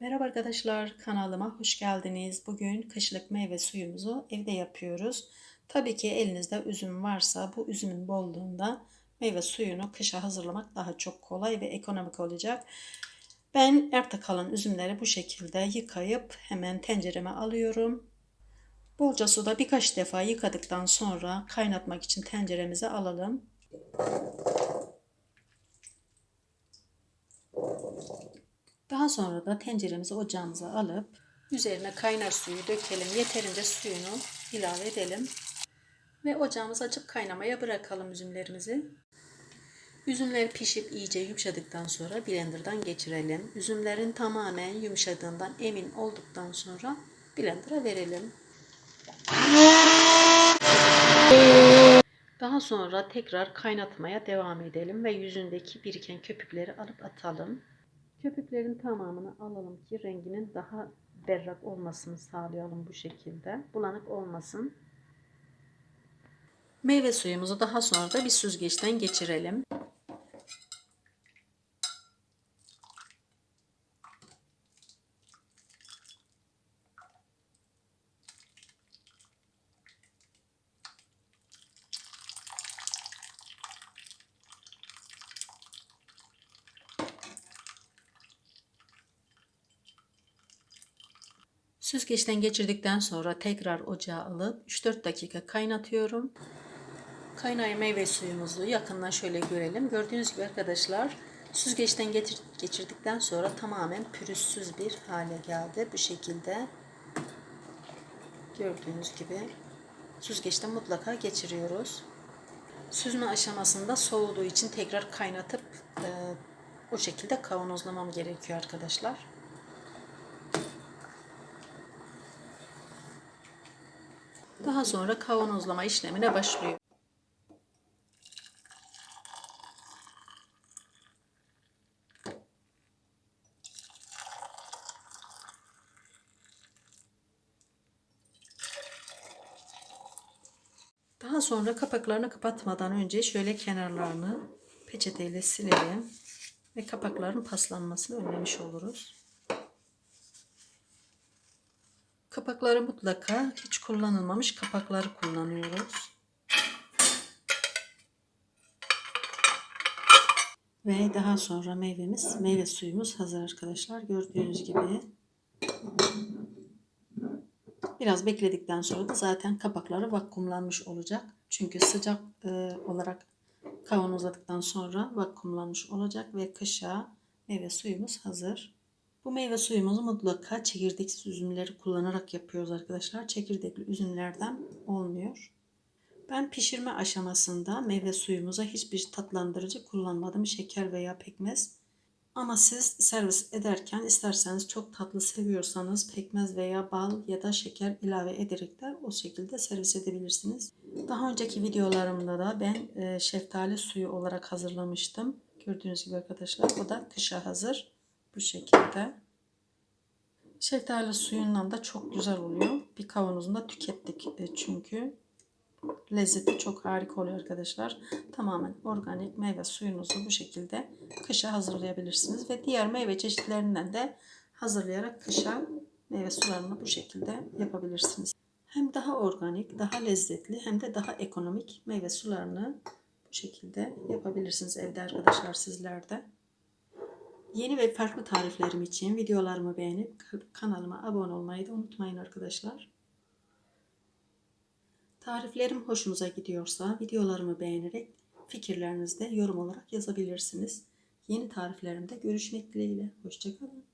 Merhaba arkadaşlar, kanalıma hoş geldiniz. Bugün kışlık meyve suyumuzu evde yapıyoruz. Tabii ki elinizde üzüm varsa bu üzümün bolluğunda meyve suyunu kışa hazırlamak daha çok kolay ve ekonomik olacak. Ben erte kalan üzümleri bu şekilde yıkayıp hemen tencereme alıyorum. Bolca suda birkaç defa yıkadıktan sonra kaynatmak için tenceremize alalım. Daha sonra da tenceremizi ocağımıza alıp üzerine kaynar suyu dökelim. Yeterince suyunu ilave edelim. Ve ocağımız açık kaynamaya bırakalım üzümlerimizi. Üzümler pişip iyice yumuşadıktan sonra blenderdan geçirelim. Üzümlerin tamamen yumuşadığından emin olduktan sonra blender'a verelim. Daha sonra tekrar kaynatmaya devam edelim ve yüzündeki biriken köpükleri alıp atalım. Köpüklerin tamamını alalım ki renginin daha berrak olmasını sağlayalım bu şekilde. Bulanık olmasın. Meyve suyumuzu daha sonra da bir süzgeçten geçirelim. Süzgeçten geçirdikten sonra tekrar ocağa alıp 3-4 dakika kaynatıyorum. Kaynayan meyve suyumuzu yakından şöyle görelim. Gördüğünüz gibi arkadaşlar süzgeçten geçir, geçirdikten sonra tamamen pürüzsüz bir hale geldi. Bu şekilde gördüğünüz gibi süzgeçten mutlaka geçiriyoruz. Süzme aşamasında soğuduğu için tekrar kaynatıp e, o şekilde kavanozlamam gerekiyor arkadaşlar. Daha sonra kavanozlama işlemine başlıyor. Daha sonra kapaklarını kapatmadan önce şöyle kenarlarını peçeteyle silelim ve kapakların paslanmasını önlemiş oluruz. Kapakları mutlaka hiç kullanılmamış kapakları kullanıyoruz. Ve daha sonra meyvemiz, meyve suyumuz hazır arkadaşlar. Gördüğünüz gibi. Biraz bekledikten sonra da zaten kapakları vakumlanmış olacak. Çünkü sıcak e, olarak kavanozladıktan sonra vakumlanmış olacak ve kışa meyve suyumuz hazır. Bu meyve suyumuzu mutlaka çekirdeksiz üzümleri kullanarak yapıyoruz arkadaşlar. Çekirdekli üzümlerden olmuyor. Ben pişirme aşamasında meyve suyumuza hiçbir tatlandırıcı kullanmadım. Şeker veya pekmez. Ama siz servis ederken isterseniz çok tatlı seviyorsanız pekmez veya bal ya da şeker ilave ederek de o şekilde servis edebilirsiniz. Daha önceki videolarımda da ben e, şeftali suyu olarak hazırlamıştım. Gördüğünüz gibi arkadaşlar o da kışa hazır. Bu şekilde. Şeftali suyundan da çok güzel oluyor. Bir kavanozunda tükettik e, çünkü. Lezzeti çok harika oluyor arkadaşlar. Tamamen organik meyve suyunuzu bu şekilde kışa hazırlayabilirsiniz. Ve diğer meyve çeşitlerinden de hazırlayarak kışa meyve sularını bu şekilde yapabilirsiniz. Hem daha organik, daha lezzetli hem de daha ekonomik meyve sularını bu şekilde yapabilirsiniz evde arkadaşlar sizler de. Yeni ve farklı tariflerim için videolarımı beğenip kanalıma abone olmayı da unutmayın arkadaşlar. Tariflerim hoşunuza gidiyorsa videolarımı beğenerek fikirlerinizde yorum olarak yazabilirsiniz. Yeni tariflerimde görüşmek dileğiyle. Hoşçakalın.